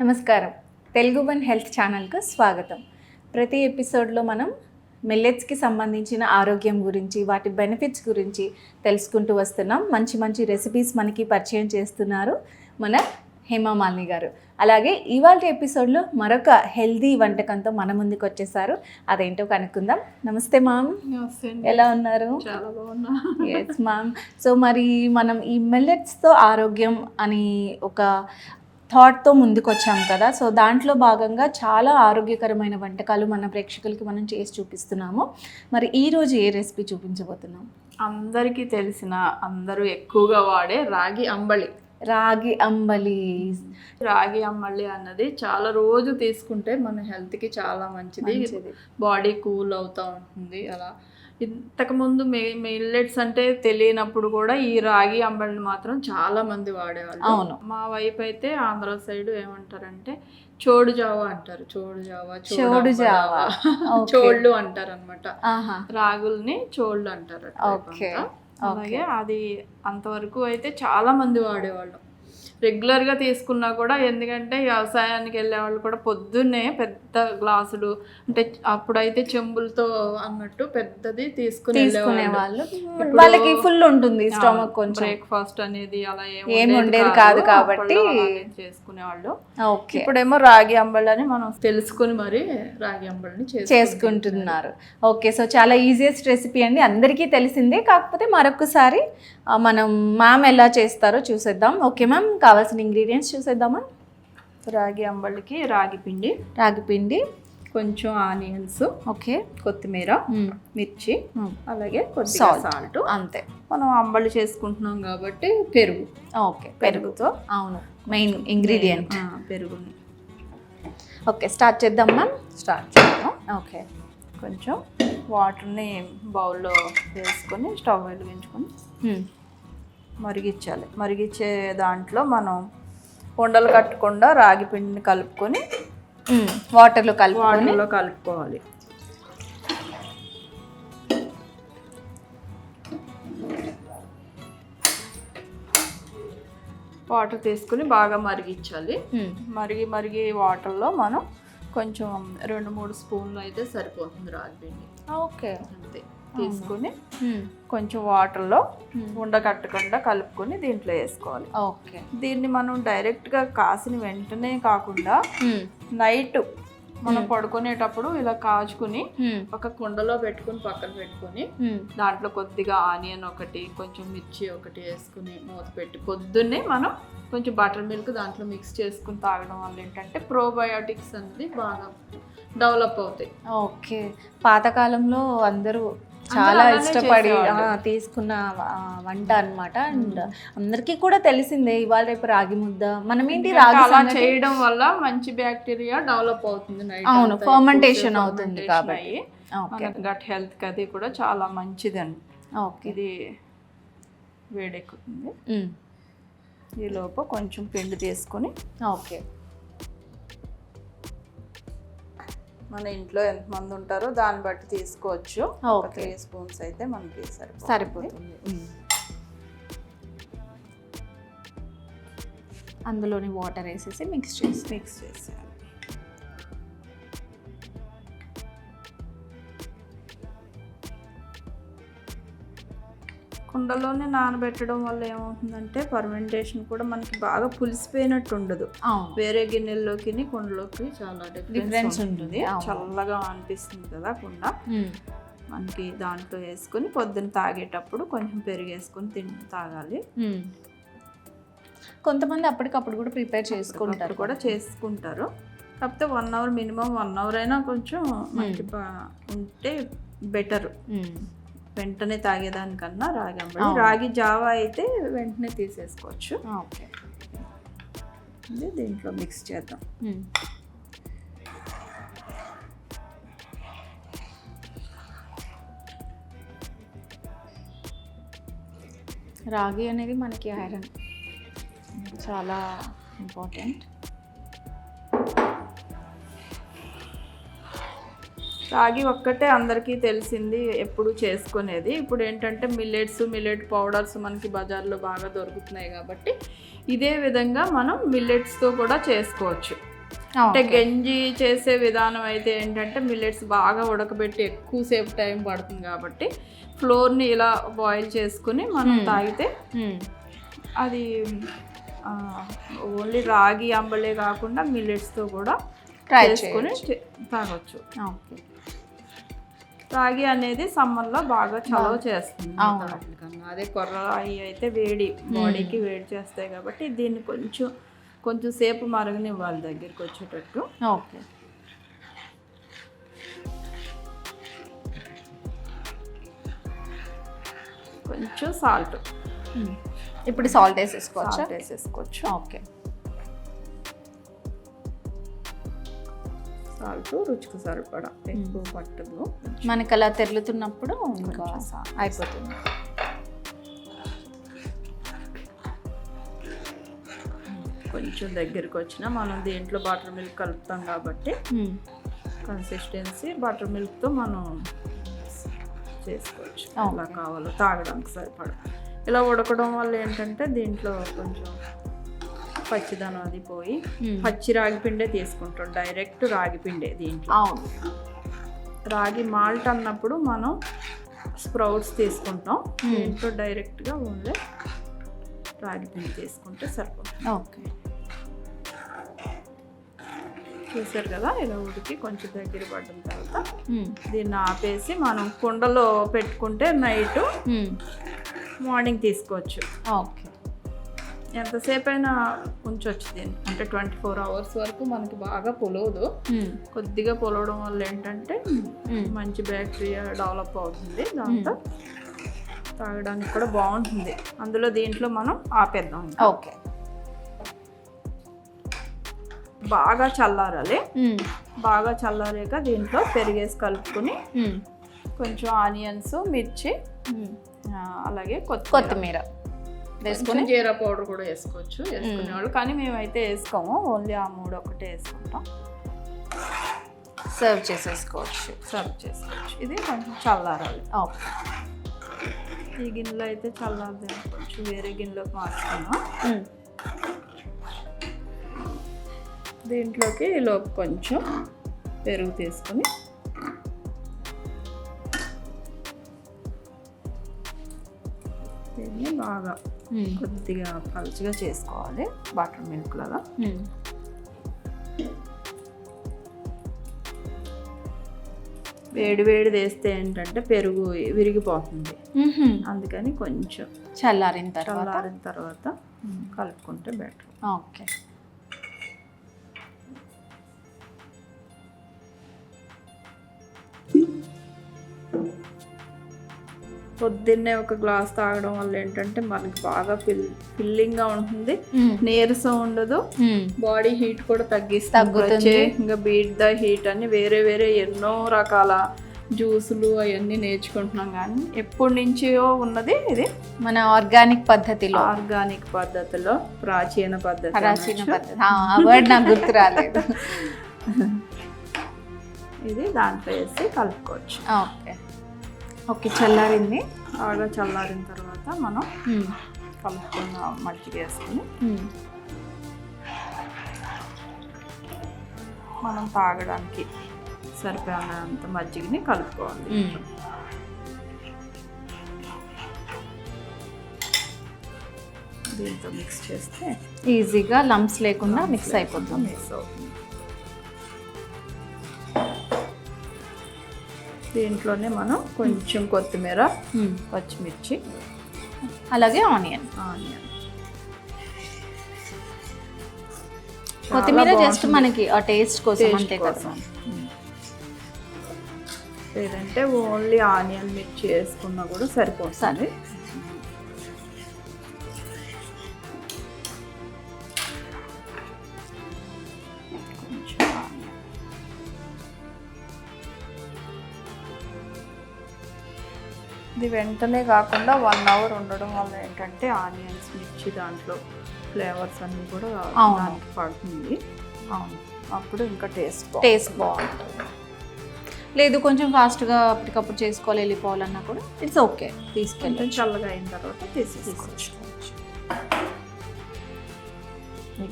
నమస్కారం. Telugu one health ఛానల్కు స్వాగతం. ప్రతి ఎపిసోడ్లో మనం మిల్లెట్స్కి సంబంధించిన ఆరోగ్యం గురించి వాటి బెనిఫిట్స్ గురించి తెలుసుకుంటూ వస్తున్నాం. మంచి మంచి రెసిపీస్ మనకి పరిచయం చేస్తున్నారు మన హేమామాలిని గారు. అలాగే ఇవాళ ఎపిసోడ్లో మరొక హెల్దీ వంటకంతో మన ముందుకు వచ్చేసారు. అదేంటో కనుక్కుందాం. నమస్తే మామ్. ఎలా ఉన్నారు? ఎస్ మ్యామ్ సో మరి మనం ఈ మిల్లెట్స్తో ఆరోగ్యం అని ఒక థాట్తో ముందుకు వచ్చాం కదా. సో దాంట్లో భాగంగా చాలా ఆరోగ్యకరమైన వంటకాలు మన ప్రేక్షకులకి మనం చేసి చూపిస్తున్నాము. మరి ఈ రోజు ఏ రెసిపీ చూపించబోతున్నాం? అందరికీ తెలిసిన అందరూ ఎక్కువగా వాడే రాగి అంబలి. రాగి అంబలి. రాగి అంబలి అన్నది చాలా రోజు తీసుకుంటే మన హెల్త్కి చాలా మంచిది. బాడీ కూల్ అవుతూ ఉంటుంది. అలా ఇంతకుముందు మే మిల్లెట్స్ అంటే తెలియనప్పుడు కూడా ఈ రాగి అంబలిని మాత్రం చాలా మంది వాడేవాళ్ళు. అవును. మా వైపు అయితే ఆంధ్ర సైడ్ ఏమంటారంటే చోడు జావ అంటారు. చోడు జావ చోడు జావ. చోళ్ళు అంటారు అనమాట రాగుల్ని చోళ్ళు అంటారు. అలాగే అది అంతవరకు అయితే చాలా మంది వాడేవాళ్ళు. రెగ్యులర్గా తీసుకున్నా కూడా ఎందుకంటే వ్యవసాయానికి వెళ్ళే వాళ్ళు కూడా పొద్దున్నే పెద్ద గ్లాసులు అంటే అప్పుడైతే చెంబులతో అన్నట్టు పెద్దది తీసుకుని వాళ్ళు. వాళ్ళకి ఫుల్ ఉంటుంది స్టమక్ కొంచెం. బ్రేక్ఫాస్ట్ అనేది అలా ఏం ఉండేది కాదు. కాబట్టి- చేసుకునే వాళ్ళు ఓకే. ఇప్పుడేమో రాగి అంబలి అని మనం తెలుసుకుని మరి రాగి అంబలిని చేసుకుంటున్నాం. చేసుకుంటున్నారు. ఓకే సో చాలా ఈజియెస్ట్ రెసిపీ అండి. అందరికీ తెలిసిందే. కాకపోతే మరొకసారి మనం మ్యామ్ ఎలా చేస్తారో చూసేద్దాం. ఓకే మ్యామ్ కావాల్సిన ఇంగ్రీడియంట్స్ చూసేద్దామా? రాగి అంబలికి రాగి పిండి రాగి పిండి. కొంచెం ఆనియన్స్ ఓకే. కొత్తిమీర మ్మ్. మిర్చి మ్మ్. అలాగే. సాల్ట్ అంతే. మనం అంబలి చేసుకుంటున్నాం కాబట్టి పెరుగు. ఓకే పెరుగు. పెరుగుతో. అవును మెయిన్ ఇంగ్రీడియంట్ పెరుగుని. ఓకే స్టార్ట్ చేద్దాం మ్యామ్ స్టార్ట్ చేద్దాం. ఓకే. కొంచెం వాటర్ని బౌల్లో వేసుకొని స్టవ్ వెలిగించుకొని మ్మ్. మరిగించాలి మరిగించే దాంట్లో మనం ఉండలు కట్టకుండా రాగి పిండిని కలుపుకొని. వాటర్లో కలుపుకొని వాటర్లో కలుపుకోవాలి. వాటర్ తీసుకుని బాగా మరిగించాలి. మరిగి మరిగి వాటర్లో మనం కొంచెం రెండు మూడు స్పూన్లు అయితే సరిపోతుంది రాగి పిండి. ఓకే. అంతే. తీసుకుని. కొంచెం వాటర్లో. ఉండకట్టకుండా కలుపుకొని దీంట్లో వేసుకోవాలి ఓకే దీన్ని మనం డైరెక్ట్గా కాసిన వెంటనే కాకుండా. నైట్ మనం పడుకునేటప్పుడు ఇలా కాచుకుని. ఒక కుండలో పెట్టుకుని పక్కన పెట్టుకుని. దాంట్లో కొద్దిగా ఆనియన్ ఒకటి కొంచెం మిర్చి ఒకటి వేసుకుని మూత పెట్టి పొద్దున్నే మనం కొంచెం బటర్ మిల్క్ దాంట్లో మిక్స్ చేసుకుని తాగడం వల్ల ఏంటంటే ప్రోబయోటిక్స్ అనేది బాగా డెవలప్ అవుతాయి ఓకే పాతకాలంలో అందరూ చాలా ఇష్టపడి తీసుకున్న వంట అన్నమాట. అండ్ అందరికీ కూడా తెలిసిందే ఇవాళ రేపు రాగి ముద్ద. మనం ఏంటి రాగి చేయడం వల్ల మంచి బ్యాక్టీరియా డెవలప్ అవుతుంది అవును, ఎక్కువసేపు అవుతుంది కాబట్టి. గట్ హెల్త్ అది కూడా చాలా మంచిదండి ఓకే. ఇది వేడెక్కుతుంది. ఈ లోపు కొంచెం పిండి తీసుకొని ఓకే. మన ఇంట్లో ఎంతమంది ఉంటారో దాన్ని బట్టి తీసుకోవచ్చు. త్రీ స్పూన్స్ అయితే మనకి సరిపోతుంది. అందులోని వాటర్ వేసేసి మిక్స్ చేసి మిక్స్ చేసేయాలి కుండలోనే నానబెట్టడం వల్ల ఏమవుతుందంటే ఫర్మెంటేషన్ కూడా మనకి బాగా పులిసిపోయినట్టు ఉండదు. వేరే గిన్నెల్లోకి కుండలోకి చాలా డిఫరెన్స్ ఉంటుంది. చల్లగా అనిపిస్తుంది కదా కుండ. మనకి దాంట్లో వేసుకొని పొద్దున్న తాగేటప్పుడు కొంచెం పెరుగు వేసుకొని తిని తాగాలి. కొంతమంది అప్పటికప్పుడు కూడా ప్రిపేర్ చేసుకుంటారు. కూడా చేసుకుంటారు. కాకపోతే one hour minimum one hour అయినా కొంచెం బా- ఉంటే బెటర్. వెంటనే తాగేదానికన్నా రాగి అంబలి. రాగి జావా అయితే వెంటనే తీసేసుకోవచ్చు. ఓకే. దీంట్లో మిక్స్ చేద్దాం. రాగి అనేది మనకి ఐరన్. చాలా ఇంపార్టెంట్ రాగి ఒక్కటే అందరికీ తెలిసింది ఎప్పుడు చేసుకునేది. ఇప్పుడు ఏంటంటే మిల్లెట్స్ మిల్లెట్ పౌడర్స్ మనకి బజార్లో బాగా దొరుకుతున్నాయి కాబట్టి ఇదే విధంగా మనం మిల్లెట్స్తో కూడా చేసుకోవచ్చు. అంటే గంజి చేసే విధానం అయితే ఏంటంటే మిల్లెట్స్ బాగా ఉడకబెట్టి ఎక్కువసేపు టైం పడుతుంది కాబట్టి ఫ్లోర్ని ఇలా బాయిల్ చేసుకుని మనం. తాగితే అది ఓన్లీ రాగి అంబలే కాకుండా మిల్లెట్స్తో కూడా ట్రై చేసుకుని తాగొచ్చు. ఓకే. రాగి అనేది సమ్మర్లో బాగా చలవ చేస్తుంది. అదే కొర్ర అవి అయితే వేడి బాడీకి వేడి చేస్తాయి కాబట్టి దీన్ని కొంచెం కొంచెం సేపు మరగనివ్వాలి దగ్గరికి వచ్చేటట్టు. ఓకే. కొంచెం సాల్ట్. ఇప్పుడు సాల్ట్ వేసేసుకోవచ్చా? వేసేసుకోవచ్చు. ఓకే. సాల్ట్ రుచికి సరిపడా ఎక్కువ పట్టదు మనకి అలా తెరులుతున్నప్పుడు ఇంకా అయిపోతుంది. కొంచెం దగ్గరికి వచ్చినా మనం దీంట్లో బటర్ మిల్క్ కలుపుతాం కాబట్టి. కన్సిస్టెన్సీ బటర్ మిల్క్తో మనం చేసుకోవచ్చు. ఎలా కావాలో తాగడానికి సరిపడా. ఇలా ఉడకడం వల్ల ఏంటంటే దీంట్లో కొంచెం పచ్చిదనం అది పోయి. పచ్చి రాగి పిండే తీసుకుంటాం డైరెక్ట్ రాగి పిండే దీంట్లో అవును రాగి మాల్ట్ అన్నప్పుడు మనం స్ప్రౌట్స్ తీసుకుంటాం. దీంట్లో డైరెక్ట్గా ఓన్లీ రాగి పిండి తీసుకుంటే సరిపోతుంది ఓకే చూసారు కదా ఇలా ఉడికి కొంచెం దగ్గర పడిన తర్వాత. దీన్ని ఆపేసి మనం కుండలో పెట్టుకుంటే నైట్. మార్నింగ్ తీసుకోవచ్చు ఓకే ఎంతసేపు అయినా ఉంచవచ్చు దీన్ని అంటే ట్వంటీ ఫోర్ అవర్స్ వరకు మనకి బాగా పొలవదు మ్మ్. కొద్దిగా పొలవడం వల్ల ఏంటంటే మ్మ్. మంచి బ్యాక్టీరియా డెవలప్ అవుతుంది దాంతో తాగడానికి కూడా బాగుంటుంది అందులో దీంట్లో మనం ఆపేద్దాం. ఓకే బాగా చల్లారాలి. బాగా చల్లారాక దీంట్లో పెరిగేసి కలుపుకొని. కొంచెం ఆనియన్స్ మిర్చి అలాగే కొత్తిమీర వేసుకొని? జీరా పౌడర్ కూడా వేసుకోవచ్చు వేసుకునే వాళ్ళు. కానీ మేమైతే వేసుకోము ఓన్లీ ఆ మూడు ఒకటే వేసుకుంటాం. సర్వ్ చేసేసుకోవచ్చు. సర్వ్ చేసుకోవచ్చు. ఇది కొంచెం చల్లారాలి. ఓకే. ఈ గిన్నెలో అయితే చల్లారదు కొంచెం వేరే గిన్నెలోకి మార్చుకున్నాం. దీంట్లోకి ఈలోపు కొంచెం పెరుగు తీసుకొని దీన్ని బాగా. కొద్దిగా పలుచగా చేసుకోవాలి బటర్ మిల్క్ లాగా. మ్మ్. వేడి వేడి వేస్తే ఏంటంటే పెరుగు విరిగిపోతుంది. మ్మ్. అందుకని కొంచెం చల్లారిన తర్వాత. చల్లారిన తర్వాత కలుపుకుంటే బెటర్ ఓకే పొద్దున్నే ఒక గ్లాస్ తాగడం వల్ల ఏంటంటే మనకి బాగా ఫిల్ ఫిల్లింగ్గా ఉంటుంది. మ్మ్. నీరసం ఉండదు. బాడీ హీట్ కూడా తగ్గిస్తుంది. ప్రత్యేకంగా బీట్ ద హీట్ అని వేరే వేరే ఎన్నో రకాల జ్యూసులు అవన్నీ నేర్చుకుంటున్నాం కానీ ఎప్పటి నుంచో ఉన్నది ఇది. మన ఆర్గానిక్ పద్ధతిలో. ఆర్గానిక్ పద్ధతిలో ప్రాచీన పద్ధతి ప్రాచీన. పద్ధతి. వర్డ్ నాకు గుర్తు రాలేదు. ఇది దాంట్లో వేసి కలుపుకోవచ్చు. ఓకే. ఓకే చల్లారింది బాగా చల్లారిన తర్వాత మనం. కలుపుకున్న మజ్జిగ వేసుకుని. మనం తాగడానికి సరిపోయినంత మజ్జిగని కలుపుకోవాలి. దీంతో మిక్స్ చేస్తే ఈజీగా లంప్స్ లేకుండా మిక్స్ అయిపోతుంది మిక్స్ అవుతుంది దీంట్లోనే మనం కొంచెం కొత్తిమీర. పచ్చిమిర్చి అలాగే ఆనియన్. ఆనియన్. కొత్తిమీర జస్ట్ మనకి ఆ టేస్ట్ కోసం అంతే కదా. కోసం. లేదంటే ఓన్లీ ఆనియన్ మిర్చి వేసుకున్నా కూడా సరిపోతుంది. ఇది వెంటనే కాకుండా వన్ అవర్ ఉండడం వల్ల ఏంటంటే ఆనియన్స్ మిర్చి దాంట్లో ఫ్లేవర్స్ అన్నీ కూడా. దానికి పడుతుంది. అవును. అప్పుడు ఇంకా టేస్ట్ టేస్ట్ బాగుంటుంది. లేదు కొంచెం ఫాస్ట్గా అప్పటికప్పుడు చేసుకోవాలి వెళ్ళిపోవాలన్నా కూడా ఇట్స్ ఓకే తీసుకెళ్ళి చల్లగా అయిన తర్వాత తీసేసుకోవచ్చు.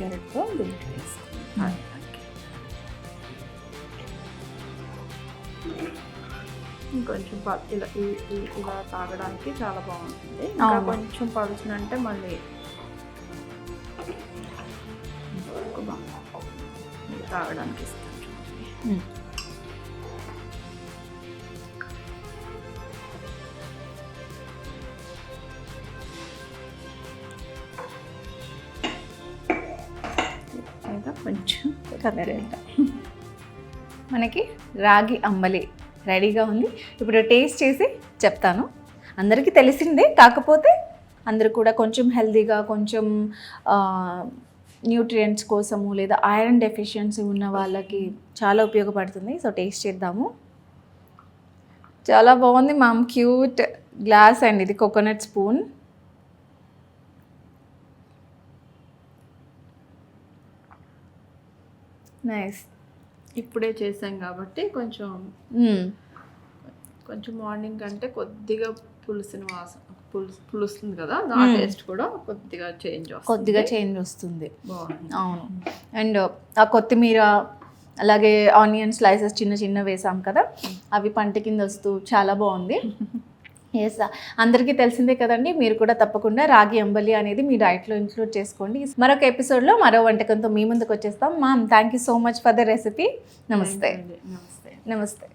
గరిటతో దీంట్లో వేసుకోవాలి. ఇంకొంచెం ప- ఇలా ఇలా తాగడానికి చాలా బాగుంటుంది ఇంకా. కొంచెం పలుచునంటే మళ్ళీ తాగడానికి ఇస్తాను కొంచెం. మనకి రాగి అంబలి రెడీగా ఉంది. ఇప్పుడు టేస్ట్ చేసి చెప్తాను. అందరికీ తెలిసిందే కాకపోతే అందరూ కూడా కొంచెం హెల్దీగా కొంచెం న్యూట్రియంట్స్ కోసము లేదా ఐరన్ డెఫిషియన్సీ ఉన్న వాళ్ళకి చాలా ఉపయోగపడుతుంది. సో టేస్ట్ చేద్దాము. చాలా బాగుంది మామ్ క్యూట్ గ్లాస్ అండ్ ఇది కోకోనట్ స్పూన్. నైస్. ఇప్పుడే చేసాం కాబట్టి కొంచెం కొంచెం మార్నింగ్ కంటే కొద్దిగా పులిసిన వాసన పులుసు పులుస్తుంది కదా మ్మ్. టేస్ట్ కూడా కొద్దిగా చేంజ్ వస్తుంది. కొద్దిగా చేంజ్ వస్తుంది. బాగుంది. అవును. అండ్ ఆ కొత్తిమీర అలాగే ఆనియన్ స్లైసెస్ చిన్న చిన్న వేసాం కదా అవి పంట కింద వస్తూ చాలా బాగుంది. ఎస్ అందరికీ తెలిసిందే కదండి మీరు కూడా తప్పకుండా రాగి అంబలి అనేది మీ డైట్లో ఇంక్లూడ్ చేసుకోండి. మరొక ఎపిసోడ్లో మరో వంటకంతో మీ ముందుకు వచ్చేస్తాం. Ma'am thank you so much for the recipe నమస్తే నమస్తే. నమస్తే